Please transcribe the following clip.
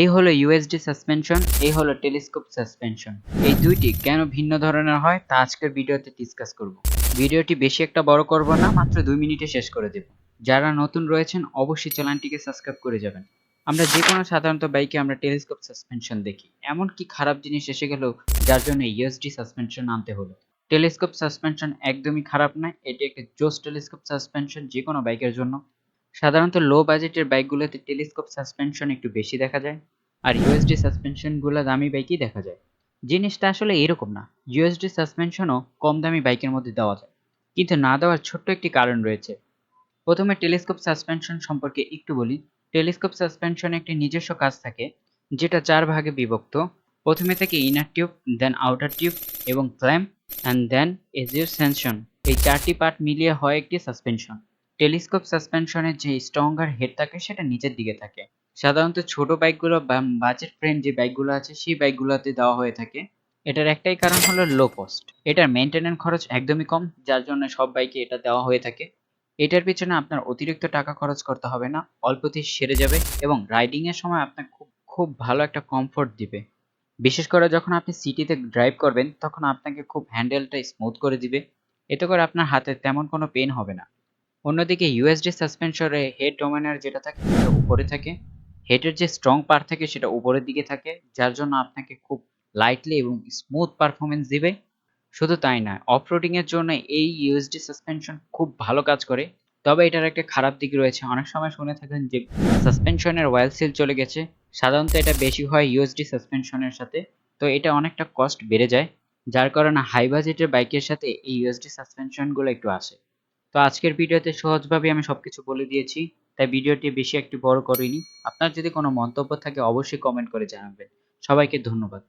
এই হলো USD suspension এই হলো টেলিস্কোপ সাসপেনশন এই দুইটি কেন ভিন্ন ধরনের হয় তা আজকের ভিডিওতে ডিসকাস করব। ভিডিওটি বেশি একটা বড় করব না, মাত্র দুই মিনিটে শেষ করে দেব। যারা নতুন রয়েছেন, অবশ্যই চ্যানেলটিকে সাবস্ক্রাইব করে যাবেন। আমরা যে কোনো সাধারণত বাইকে আমরা টেলিস্কোপ সাসপেনশন দেখি। এমন কি খারাপ জিনিস এসে গেল, যার জন্য ইউএসডি সাসপেনশন আনতে হলো। টেলিস্কোপ সাসপেনশন একদমই খারাপ নয়, এটি একটি জোস টেলিস্কোপ সাসপেনশন যে কোনো বাইকের জন্য। সাধারণত লো বাজেটের বাইকগুলোতে টেলিস্কোপ সাসপেনশন একটু বেশি দেখা যায়, আর ইউএসডি সাসপেনশনগুলো দামি বাইকই দেখা যায়। জিনিসটা আসলে এরকম না। ইউএসডি সাসপেনশনও কম দামি বাইকের মধ্যে দেওয়া যায়। কিন্তু না দেওয়ার ছোট্ট একটি কারণ রয়েছে। প্রথমে টেলিস্কোপ সাসপেনশন সম্পর্কে একটু বলি। টেলিস্কোপ সাসপেনশন একটি নিজস্ব কাজ থাকে, যেটা চার ভাগে বিভক্ত। প্রথমে থেকে inner tube then outer tube এবং ক্ল্যাম্প অ্যান্ড দেন এজির সেনশন এই চারটি পার্ট মিলিয়ে হয় একটি সাসপেনশন টেলিস্কোপ সাসপেনশনের যে স্ট্রঙ্গার হেড থাকে, সেটা নিচের দিকে থাকে। সাধারণত ছোট বাইকগুলো বা বাজেট ফ্রেন্ড যে বাইকগুলো আছে, সেই বাইকগুলোতে দেওয়া হয়ে থাকে। এটার একটাই কারণ হলো লো কস্ট এটার মেনটেন্যান্স খরচ একদমই কম, যার জন্য সব বাইকে এটা দেওয়া হয়ে থাকে। এটার পিছনে আপনার অতিরিক্ত টাকা খরচ করতে হবে না অল্পতেই সেরে যাবে এবং রাইডিং এর সময় আপনার খুব খুব ভালো একটা কমফোর্ট দিবে। বিশেষ করে যখন আপনি সিটিতে ড্রাইভ করবেন, তখন আপনাকে খুব হ্যান্ডেলটা স্মুথ করে দিবে। এতে করে আপনার হাতে তেমন কোনো পেন হবে না। অন্যদিকে ইউএসডি সাসপেনশনে হেড ডোমেনার যেটা থাকে সেটা উপরে থাকে। হেডের যে স্ট্রং পার্ট থাকে সেটা উপরের দিকে থাকে, যার জন্য আপনাকে খুব লাইটলি এবং স্মুথ পারফরমেন্স দিবে। শুধু তাই না অফ এর জন্য এই ইউএসডি সাসপেনশন খুব ভালো কাজ করে। তবে এটার একটা খারাপ দিক রয়েছে, অনেক সময় শুনে থাকেন যে সাসপেনশনের ওয়েল সিল চলে গেছে। সাধারণত এটা বেশি হয় ইউএসডি সাসপেনশনের সাথে, তো এটা অনেকটা কস্ট বেড়ে যায়। যার কারণে হাই বাজেটের বাইকের সাথে এই ইউএসডি সাসপেনশনগুলো একটু আসে। তো আজকের ভিডিওতে সহজভাবে আমি সবকিছু বলে দিয়েছি, তাই ভিডিওটি বেশি একটু বড় করিনি। আপনার যদি কোনো মন্তব্য থাকে অবশ্যই কমেন্ট করে জানাবেন। সবাইকে ধন্যবাদ।